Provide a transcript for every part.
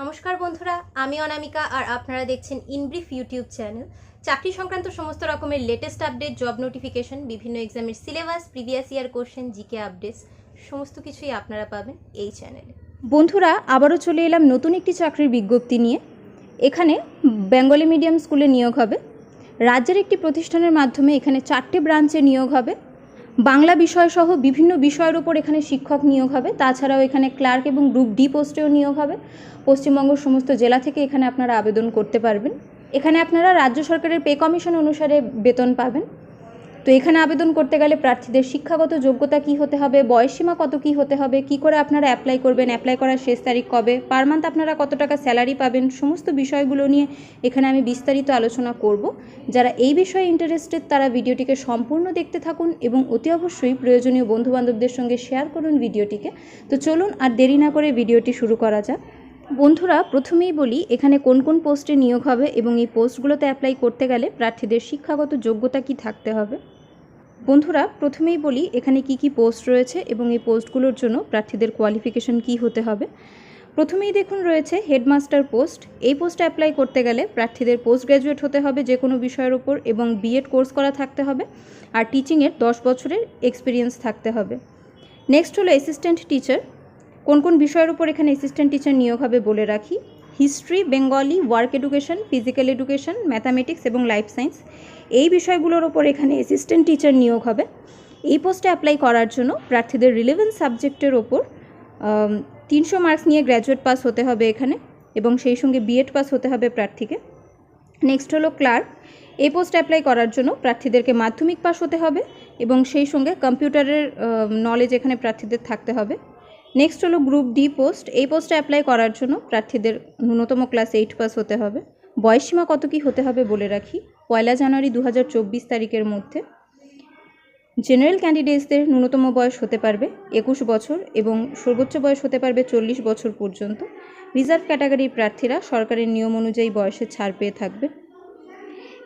নমস্কার বন্ধুরা, আমি অনামিকা আর আপনারা দেখছেন ইনব্রিফ ইউটিউব চ্যানেল। চাকরি সংক্রান্ত সমস্ত রকমের লেটেস্ট আপডেট জব নোটিফিকেশন বিভিন্ন এক্সামের syllabus previous year question GK updates সমস্ত কিছুই আপনারা পাবেন এই চ্যানেলে। বন্ধুরা, আবারও চলে এলাম নতুন একটি চাকরির বিজ্ঞপ্তি নিয়ে। এখানে বেঙ্গলি মিডিয়াম স্কুলে নিয়োগ হবে। রাজ্যের একটি প্রতিষ্ঠানের মাধ্যমে এখানে চারটে ব্রাঞ্চে নিয়োগ হবে। বাংলা বিষয়সহ বিভিন্ন বিষয়ের ওপর এখানে শিক্ষক নিয়োগ হবে। তাছাড়াও এখানে ক্লার্ক এবং গ্রুপ ডি পোস্টেও নিয়োগ হবে। পশ্চিমবঙ্গের সমস্ত জেলা থেকে এখানে আপনারা আবেদন করতে পারবেন। এখানে আপনারা রাজ্য সরকারের পে কমিশন অনুসারে বেতন পাবেন। তো এখানে আবেদন করতে গেলে প্রার্থীদের শিক্ষাগত যোগ্যতা কি হতে হবে, বয়সসীমা কত কি হতে হবে, কি করে আপনারা অ্যাপ্লাই করবেন অ্যাপ্লাই করার শেষ তারিখ কবে পার মান্থ আপনারা কত টাকা স্যালারি পাবেন, সমস্ত বিষয়গুলো নিয়ে এখানে আমি বিস্তারিত আলোচনা করব। যারা এই বিষয়ে ইন্টারেস্টেড তারা ভিডিওটিকে সম্পূর্ণ দেখতে থাকুন এবং অতি অবশ্যই প্রয়োজনীয় বন্ধুবান্ধবদের সঙ্গে শেয়ার করুন ভিডিওটিকে। তো চলুন আর দেরি না করে ভিডিওটি শুরু করা যাক। বন্ধুরা, প্রথমেই বলি, এখানে কোন কোন পোস্টে নিয়োগ হবে এবং এই পোস্টগুলোতে অ্যাপ্লাই করতে গেলে প্রার্থীদের শিক্ষাগত যোগ্যতা কি থাকতে হবে? বন্ধুরা, প্রথমেই বলি, এখানে কি কি পোস্ট রয়েছে এবং এই পোস্টগুলোর জন্য প্রার্থীদের কোয়ালিফিকেশন কি হতে হবে। প্রথমেই দেখুন রয়েছে হেডমাস্টার পোস্ট এই পোস্টে অ্যাপ্লাই করতে গেলে প্রার্থীদের পোস্ট গ্র্যাজুয়েট হতে হবে যে কোনো বিষয়ের উপর এবং বিএড কোর্স করা থাকতে হবে আর টিচিংয়ের দশ বছরের এক্সপিরিয়েন্স থাকতে হবে। নেক্সট হলো অ্যাসিস্ট্যান্ট টিচার কোন কোন বিষয়ের উপর এখানে অ্যাসিস্ট্যান্ট টিচার নিয়োগ হবে বলে রাখি। History, Bengali, work education, physical education, mathematics এবং লাইফ সায়েন্স। এই বিষয়গুলোর ওপর এখানে অ্যাসিস্ট্যান্ট টিচার নিয়োগ হবে। এই পোস্টে অ্যাপ্লাই করার জন্য প্রার্থীদের রিলেভেন্ট সাবজেক্টের ওপর তিনশো মার্কস নিয়ে গ্র্যাজুয়েট পাস হতে হবে এখানে এবং সেই সঙ্গে বিএড পাস হতে হবে প্রার্থীকে। নেক্সট হলো ক্লার্ক এই পোস্ট অ্যাপ্লাই করার জন্য প্রার্থীদেরকে মাধ্যমিক পাস হতে হবে এবং সেই সঙ্গে কম্পিউটারের নলেজ এখানে প্রার্থীদের থাকতে হবে। নেক্সট হলো গ্রুপ ডি পোস্ট এই পোস্টে অ্যাপ্লাই করার জন্য প্রার্থীদের ন্যূনতম ক্লাস এইট পাস হতে হবে। বয়সসীমা কত কী হতে হবে বলে রাখি। পয়লা জানুয়ারি দু হাজার চব্বিশ তারিখের মধ্যে জেনারেল ক্যান্ডিডেটসদের ন্যূনতম বয়স হতে পারবে একুশ বছর এবং সর্বোচ্চ বয়স হতে পারবে চল্লিশ বছর পর্যন্ত। রিজার্ভ ক্যাটাগরির প্রার্থীরা সরকারের নিয়ম অনুযায়ী বয়সে ছাড় পেয়ে থাকবে।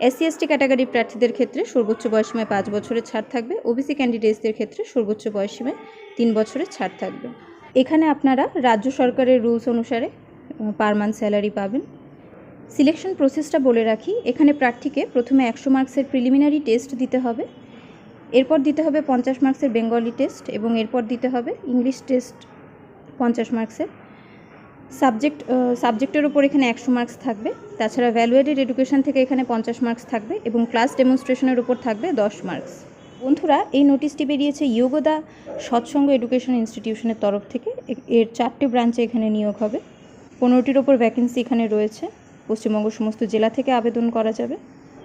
এসসি এসটি ক্যাটাগরির প্রার্থীদের ক্ষেত্রে সর্বোচ্চ বয়সীমায় পাঁচ বছরের ছাড় থাকবে। ওবিসি ক্যান্ডিডেটসদের ক্ষেত্রে সর্বোচ্চ বয়সীমায় তিন বছরের ছাড় থাকবে। এখানে আপনারা রাজ্য সরকারের রুলস অনুসারে পার মান্থ স্যালারি পাবেন। সিলেকশন প্রসেসটা বলে রাখি, এখানে প্রার্থীকে প্রথমে একশো মার্কসের প্রিলিমিনারি টেস্ট দিতে হবে, এরপর দিতে হবে পঞ্চাশ মার্কসের বেঙ্গলি টেস্ট এবং এরপর দিতে হবে ইংলিশ টেস্ট পঞ্চাশ মার্কসের সাবজেক্ট সাবজেক্টের উপর এখানে একশো মার্কস থাকবে, তাছাড়া ভ্যালুয়েডেড এডুকেশন থেকে এখানে পঞ্চাশ মার্কস থাকবে এবং ক্লাস ডেমনস্ট্রেশনের উপর থাকবে দশ মার্কস বন্ধুরা, এই নোটিশটি বেরিয়েছে ইয়োগদা সৎসঙ্গ এডুকেশন ইনস্টিটিউশনের তরফ থেকে। এর চারটি ব্রাঞ্চে এখানে নিয়োগ হবে। পনেরোটির ওপর ভ্যাকেন্সি এখানে রয়েছে। পশ্চিমবঙ্গ সমস্ত জেলা থেকে আবেদন করা যাবে।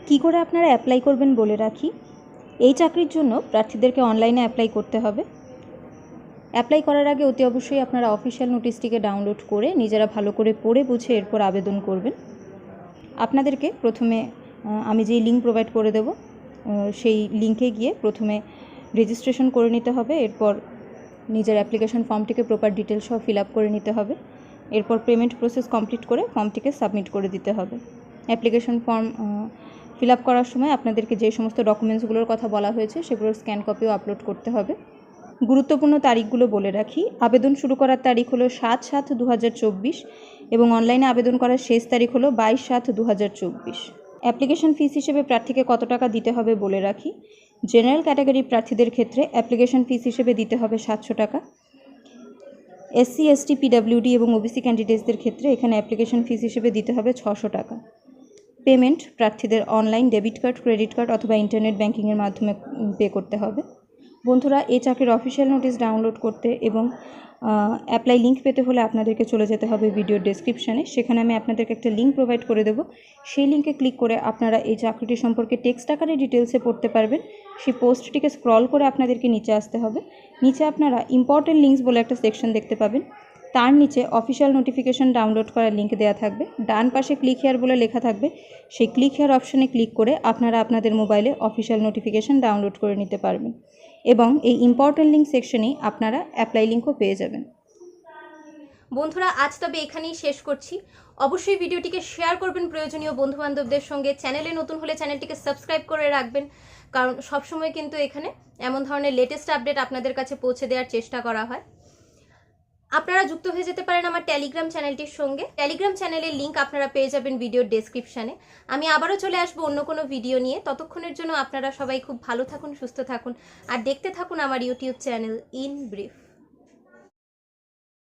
কি করে আপনারা অ্যাপ্লাই করবেন বলে রাখি? এই চাকরির জন্য প্রার্থীদেরকে অনলাইনে অ্যাপ্লাই করতে হবে। অ্যাপ্লাই করার আগে অতি অবশ্যই আপনারা অফিসিয়াল নোটিশটিকে ডাউনলোড করে নিজেরা ভালো করে পড়ে বুঝে এরপর আবেদন করবেন। আপনাদেরকে প্রথমে আমি যেই লিঙ্ক প্রোভাইড করে দেব সেই লিঙ্কে গিয়ে প্রথমে রেজিস্ট্রেশন করে নিতে হবে, এরপর নিজের অ্যাপ্লিকেশন ফর্মটিকে প্রপার ডিটেলস সহ ফিল আপ করে নিতে হবে, এরপর পেমেন্ট প্রসেস কমপ্লিট করে ফর্মটিকে সাবমিট করে দিতে হবে। অ্যাপ্লিকেশন ফর্ম ফিল আপ করার সময় আপনাদেরকে যে সমস্ত ডকুমেন্টসগুলোর কথা বলা হয়েছে সেগুলোর স্ক্যান কপিও আপলোড করতে হবে। গুরুত্বপূর্ণ তারিখগুলো বলে রাখি, আবেদন শুরু করার তারিখ হলো সাত সাত দু এবং অনলাইনে আবেদন করার শেষ তারিখ হলো বাইশ সাত দু অ্যাপ্লিকেশন ফিস হিসেবে প্রার্থীকে কত টাকা দিতে হবে বলে রাখি? জেনারেল ক্যাটাগরি প্রার্থীদের ক্ষেত্রে অ্যাপ্লিকেশন ফিস হিসেবে দিতে হবে সাতশো টাকা। এসসি, এসটি, পিডাব্লিউডি এবং ওবিসি ক্যান্ডিডেটসদের ক্ষেত্রে এখানে অ্যাপ্লিকেশন ফিস হিসেবে দিতে হবে ছশো টাকা। পেমেন্ট প্রার্থীদের online debit card, credit card অথবা ইন্টারনেট ব্যাঙ্কিংয়ের মাধ্যমে পে করতে হবে। বন্ধুরা এই চাকরির অফিসিয়াল নোটিশ ডাউনলোড করতে এবং অ্যাপ্লাই লিঙ্ক পেতে হলে আপনাদেরকে চলে যেতে হবে ভিডিওর ডেসক্রিপশানে সেখানে আমি আপনাদেরকে একটা লিঙ্ক প্রোভাইড করে দেবো। সেই লিঙ্কে ক্লিক করে আপনারা এই চাকরিটি সম্পর্কে টেক্সট আকারে ডিটেলসে পড়তে পারবেন। সেই পোস্টটিকে স্ক্রল করে আপনাদেরকে নিচে আসতে হবে। নিচে আপনারা ইম্পর্টেন্ট লিঙ্কস বলে একটা সেকশন দেখতে পাবেন। তার নিচে অফিসিয়াল নোটিফিকেশন ডাউনলোড করার লিঙ্ক দেওয়া থাকবে। ডান পাশে ক্লিক হেয়ার বলে লেখা থাকবে। সেই ক্লিক হেয়ার অপশানে ক্লিক করে আপনারা আপনাদের মোবাইলে অফিসিয়াল নোটিফিকেশন ডাউনলোড করে নিতে পারবেন। এবং এই ইম্পর্টেন্ট লিঙ্ক সেকশনে আপনারা অ্যাপ্লাই লিঙ্কও পেয়ে যাবেন। বন্ধুরা, আজ তবে এখানেই শেষ করছি। অবশ্যই ভিডিওটিকে শেয়ার করবেন প্রয়োজনীয় বন্ধুবান্ধবদের সঙ্গে। চ্যানেলে নতুন হলে চ্যানেলটিকে সাবস্ক্রাইব করে রাখবেন। কারণ সবসময় কিন্তু এখানে এমন ধরনের লেটেস্ট আপডেট আপনাদের কাছে পৌঁছে দেওয়ার চেষ্টা করা হয়। আপনারা যুক্ত হয়ে যেতে পারেন আমার টেলিগ্রাম চ্যানেলটির সঙ্গে। টেলিগ্রাম চ্যানেলের লিঙ্ক আপনারা পেয়ে যাবেন ভিডিওর ডেসক্রিপশানে আমি আবারও চলে আসব অন্য কোনো ভিডিও নিয়ে। ততক্ষণের জন্য আপনারা সবাই খুব ভালো থাকুন, সুস্থ থাকুন। আর দেখতে থাকুন আমার ইউটিউব চ্যানেল ইন ব্রিফ